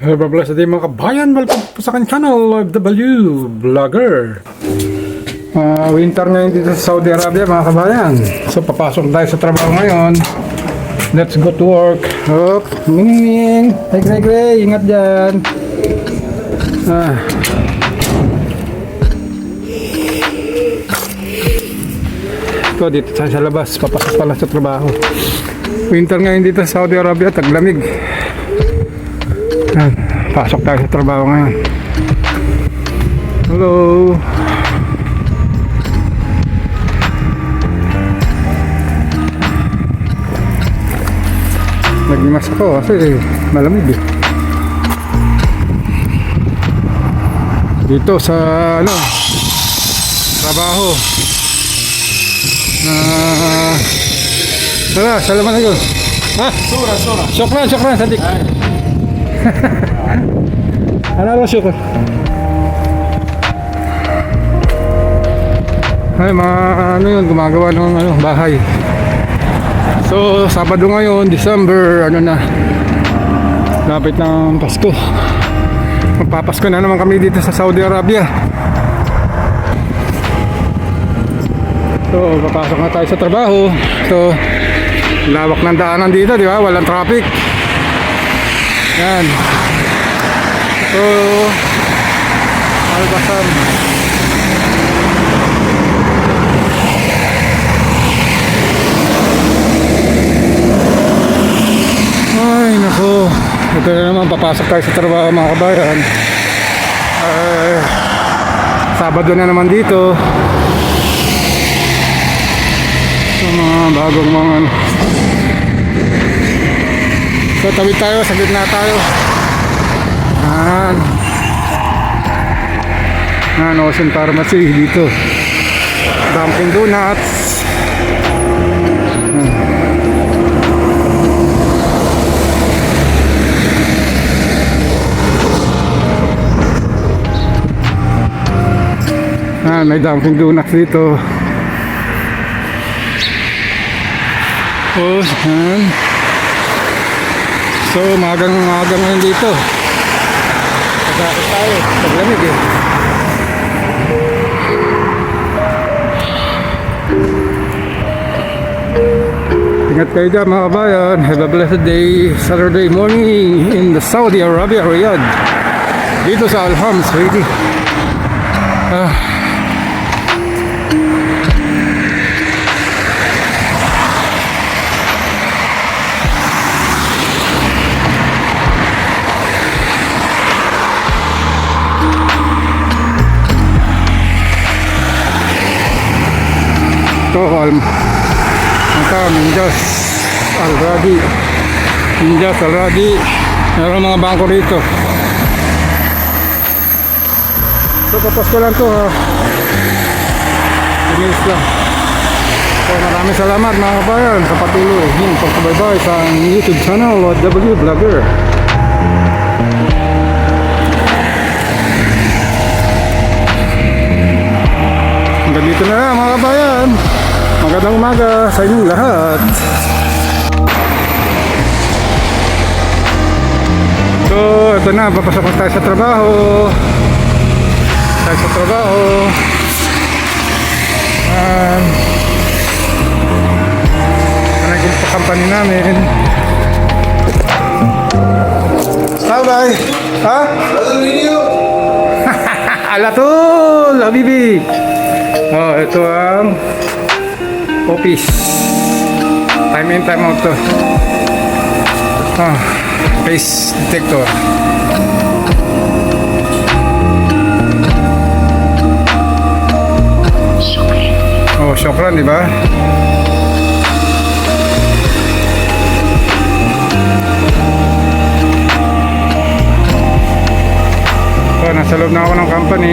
Hello, bless day mga kabayan. Welcome po sa akin channel, W Vlogger. Ah, winter ngayon dito sa Saudi Arabia mga kabayan. So, papasok tayo sa trabaho ngayon. Let's go to work. Hop, minging. Hey, Gray, Gray, ingat dyan. Ah. Ito, dito tayo sa labas. Papasok pala sa trabaho. Winter ngayon dito sa Saudi Arabia, taglamig. Yan, pasok tayo sa trabaho ngayon. Hello. Nagmas ako kasi malamig eh. Dito sa ano trabaho na Tara, salamat na Ha? Sura, sura. Syukran, syukran, Sadik. Ano lang syukran? Ay, mga ano yun, gumagawa ng ano, bahay. So, Sabado ngayon, December, ano na, lapit ng Pasko. Magpapasko na naman kami dito sa Saudi Arabia. So, papasok na tayo sa trabaho. So, lawak ng daanan dito, di ba? Walang traffic. Yan. So, Albasan. Ay, nako. Ito na naman, papasok tayo sa trabaho mga kabayan. Ay, Sabado na naman dito. Sa mga bagong mga ano. So, tawid tayo, sa gitna tayo. Yan. Yan, Ocean Pharmacy dito. Dunkin Donuts. Ah, may Dunkin Donuts dito. Oh, yan. So, magang magang ngayon dito. Pagkakit tayo. Paglamig eh. Ingat kayo dyan mga kabayan. Have a blessed day. Saturday morning in the Saudi Arabia, Riyadh. Dito sa Alham, Saudi. Ah. Ito, Alm. Ito, Minjas. Al-Radi. Minjas, Al-Radi. Meron mga bangko rito. So, papas ko lang to ha. Finish lang. So, maraming salamat mga kabayan sa patuloy yung pagkabaybay sa YouTube channel W Vlogger. Hanggang dito na lang mga kabayan. Magandang umaga sa inyong lahat. So, ito na, papasok na tayo sa trabaho. Tayo sa trabaho. Um, ano yung company namin. Bye-bye. Ha? Alatul, Habibi. Oh, ito ang office. Time in, time out to. Ah, face detector. Oh, syokran, di ba? So, nasa loob na ako ng company.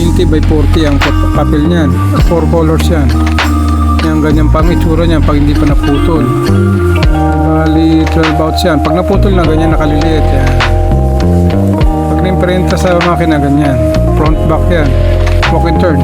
20 by 40 ang pa- papel niyan. 4 colors yan. Yan ganyan pang itsura niyan pag hindi pa naputol. Bali 12 bouts yan. Pag naputol na ganyan nakaliliit yan. Pag na-imprenta sa makina ganyan. Front back yan. Walk and turn.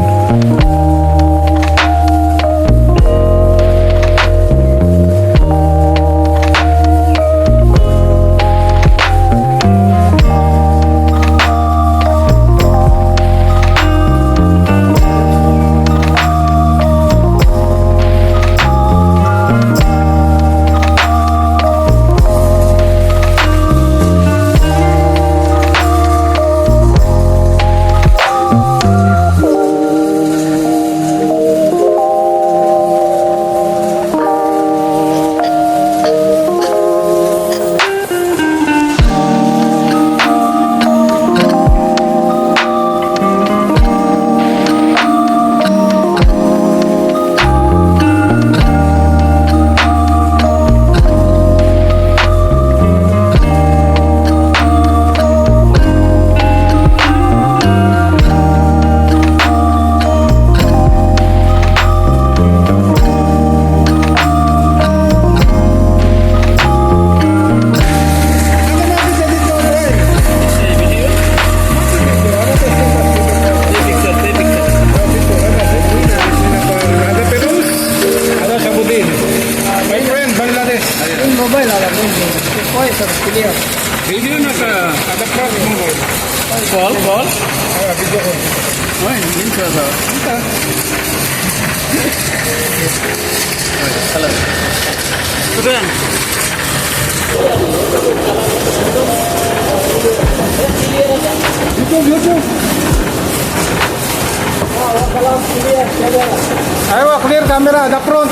Ayaw, clear camera, the front.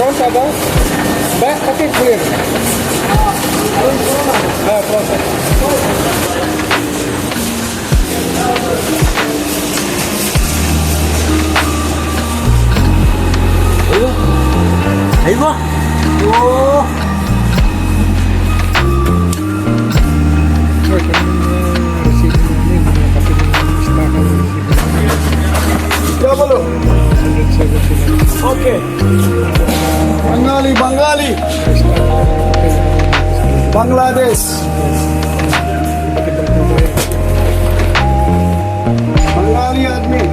Front ada. Back pati clear. Ah, front. Aywa. Oh. Wait, Berapa lo? Oke. Okay. Bangali, Bangali. Bangladesh. Bangali admin.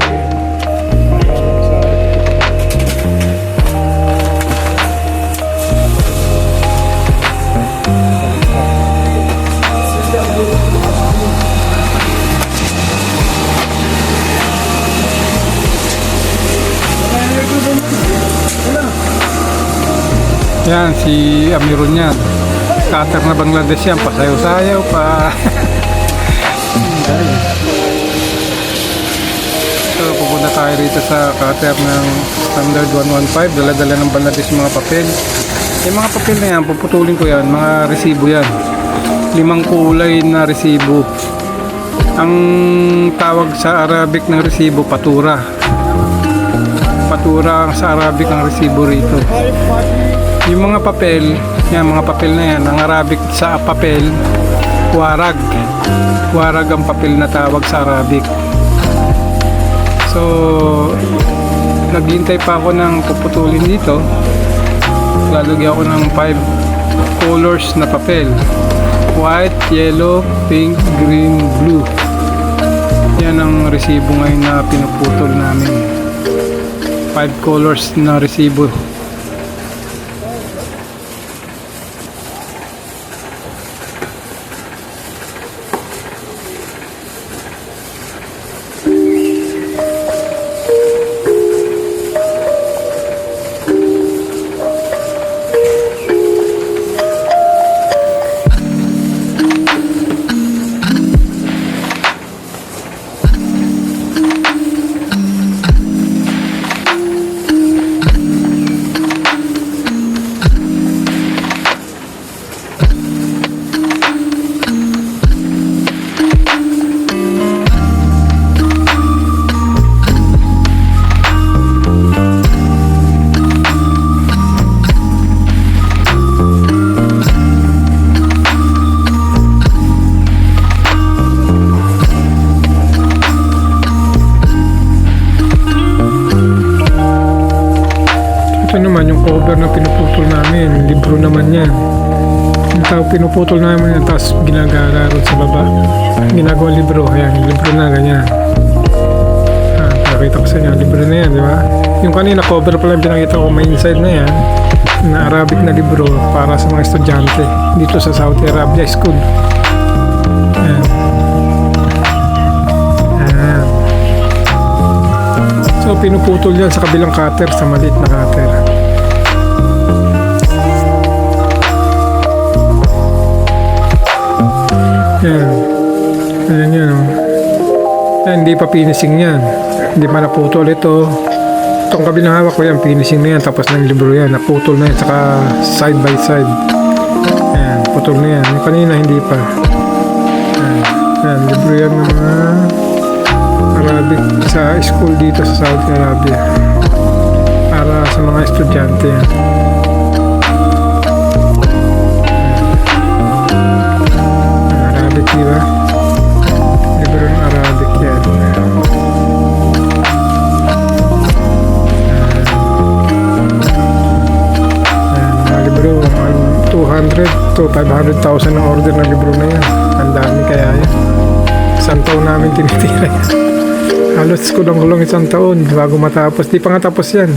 Yan, si Amirun yan. Cutter na Bangladesh yan. Pasayaw-sayaw pa. so, pupunta tayo rito sa cutter ng Standard 115. Dala-dala ng Bangladesh mga papel. Yung mga papel na yan, puputulin ko yan. Mga resibo yan. Limang kulay na resibo. Ang tawag sa Arabic ng resibo, patura. Patura sa Arabic ang resibo rito. Yung mga papel, yan mga papel na yan, ang Arabic sa papel, warag. Warag ang papel na tawag sa Arabic. So, naghintay pa ako ng puputulin dito. Lalagyan ako ng 5 colors na papel. White, yellow, pink, green, blue. Yan ang resibo ngayon na pinuputol namin. 5 colors na resibo. Pinuputol namin yan tapos ginagala ron sa baba. Ginagawa libro. Ayan, libro na ganyan. Ah, pakita ko sa inyo. Libro na yan, di ba? Yung kanina cover pala yung pinakita ko. May inside na yan na Arabic na libro para sa mga estudyante dito sa Saudi Arabia School. Ayan. Ayan. So pinuputol yan sa kabilang cutter, sa maliit na cutter. Yan. Ayan yan o. Yan, hindi pa finishing yan. Hindi pa naputol ito. Itong kabilang hawak ko yan, finishing na yan. Tapos yung libro yan. Naputol na yan. Saka side by side. Ayan, putol na yan. Yung kanina hindi pa. Ayan, ayan libro yan ng mga Arabic sa school dito sa Saudi Arabia. Para sa mga estudyante yan. Di ba? Libro ng Arabic yan. Ayan, mga libro, mga 200 to 500,000 ang order ng libro na yan. Ang dami kaya yan. Isang taon namin tinitira yan. Halos kulang-kulang isang taon bago matapos. Di pa nga tapos yan.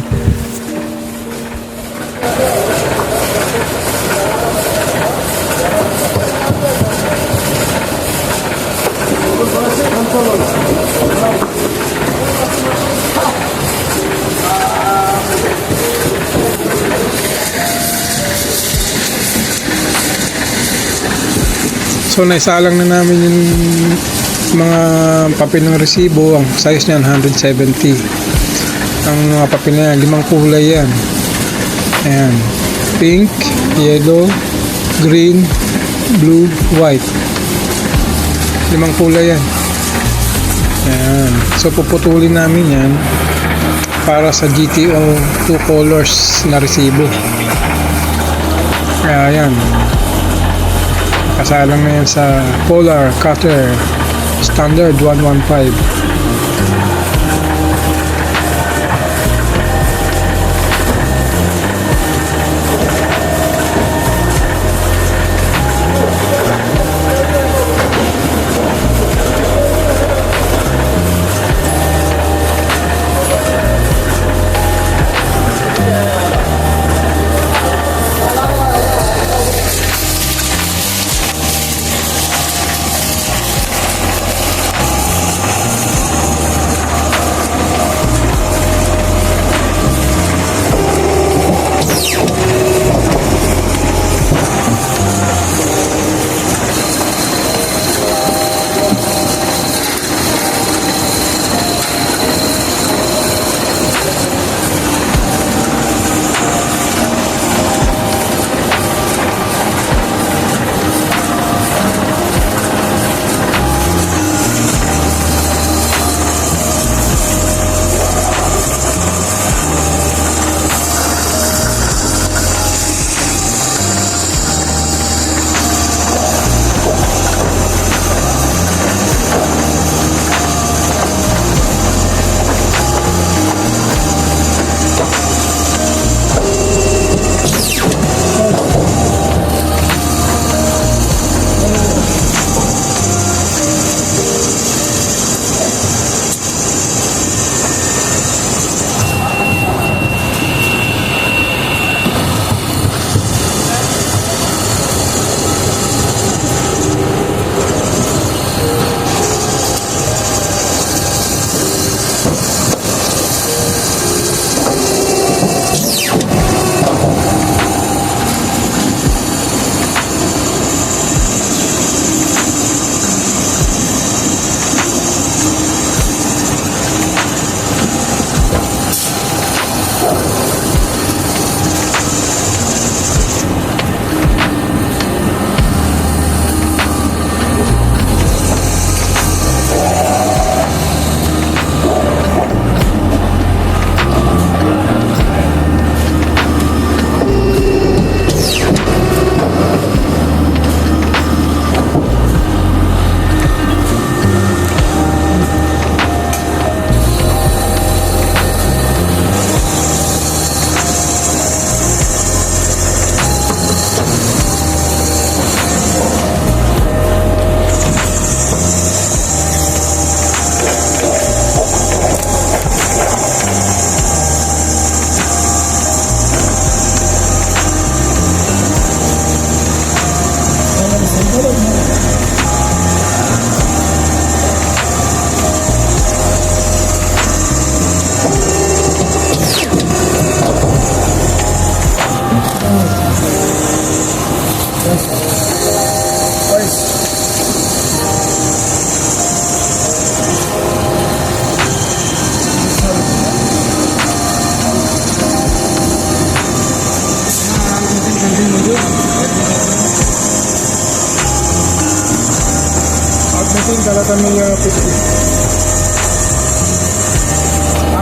So naisalang na namin yung mga papel ng resibo. Ang size niyan 170. Ang mga papel na yan, limang kulay yan. Ayan. Pink, yellow, green, blue, white. Limang kulay yan. Ayan. So puputulin namin yan para sa GTO 2 colors na resibo. Kaya yan. Kasalang na yan sa Polar Cutter Standard 115.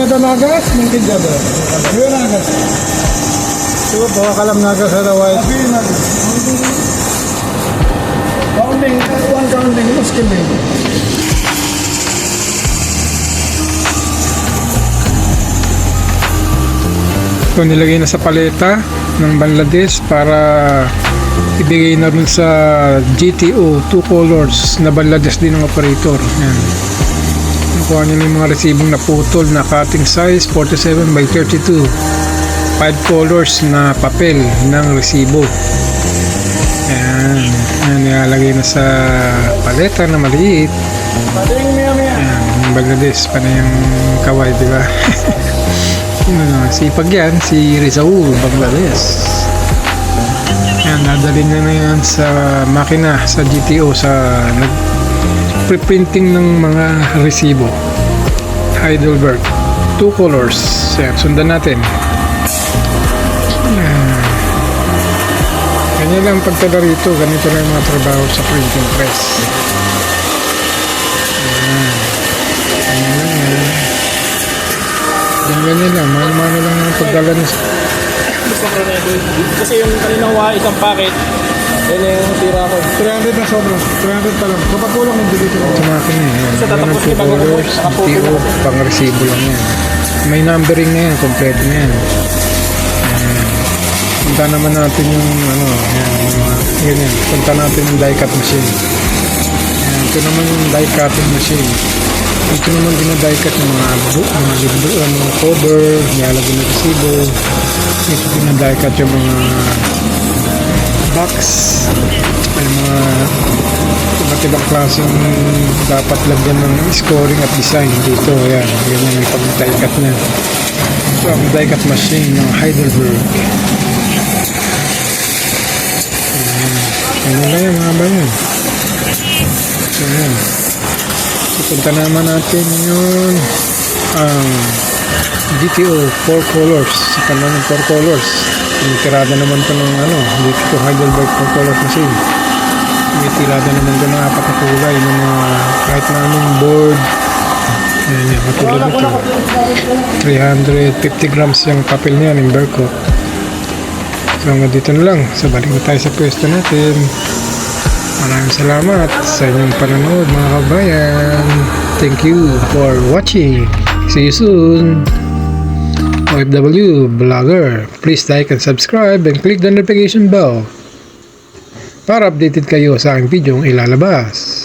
Ada nagas, mungkin ada. Dua nagas. Coba bawa kalam nagas ada white. Tapi nagas. Counting, one counting, itu skimming. Ito nilagay na sa paleta ng Bangladesh para ibigay na rin sa GTO two colors na Bangladesh din ng operator. Yan. Nakuha niya yung mga resibong naputol na cutting size 47 by 32. 5 colors na papel ng resibo. Yan. Yan nilalagay na sa paleta na maliit. Pating mia mia. Yan, yung Bangladesh pa na yung kaway, di ba? Na, sipag yan, si Rizaul, Bangladesh. Yan, nadalhin na na yan sa makina, sa GTO, sa nag preprinting ng mga resibo. Heidelberg. Two colors. Yan, sundan natin. Yan. Ganyan lang pagtala rito. Ganito lang yung mga trabaho sa printing press. Yan, ganyan lang. Mahal-mahal lang ang pagdala ng Kasi yung kaninang wa isang packet, yun yung tira ko. 300 na sobra. 300 pa lang. Kapag kulang yung dito. sa makina. Yan. Kasi Yan ang tatapos ni Bagong colors. Nakaputo GTO, na. pang resibo lang yan. May numbering na yan. Kompleto na yan. Yan. Punta naman natin yung ano, yan, yung mga, ganyan. Punta natin yung die cut machine. Yan. Ito naman yung die cutting machine. Ito naman dinadie cut yung mga bu, mga libro, mga cover, nilalagay na resibo. Ito dinadie cut yung mga box. May mga iba't ibang klaseng dapat lagyan ng scoring at design dito. Ayan, ganyan yung pag-die cut niya. Ito ang die cut machine ng Heidelberg. Ano lang yan mga bayan. Ayan. Pupunta naman natin yung ang GTO 4 colors. Sa kanan ng 4 colors. Yung tirada naman to ng ano, GTO Heidelberg 4 colors machine. May tirada naman to ng apat na kulay ng mga kahit na anong board. Ayan yan, katulad nito. 350 grams yung papel niya ng Berco. So hanggang dito na lang. So balik na tayo sa pwesto natin. Maraming salamat sa inyong panonood mga kabayan. Thank you for watching. See you soon. OFW Vlogger. Please like and subscribe and click the notification bell para updated kayo sa aking video ilalabas.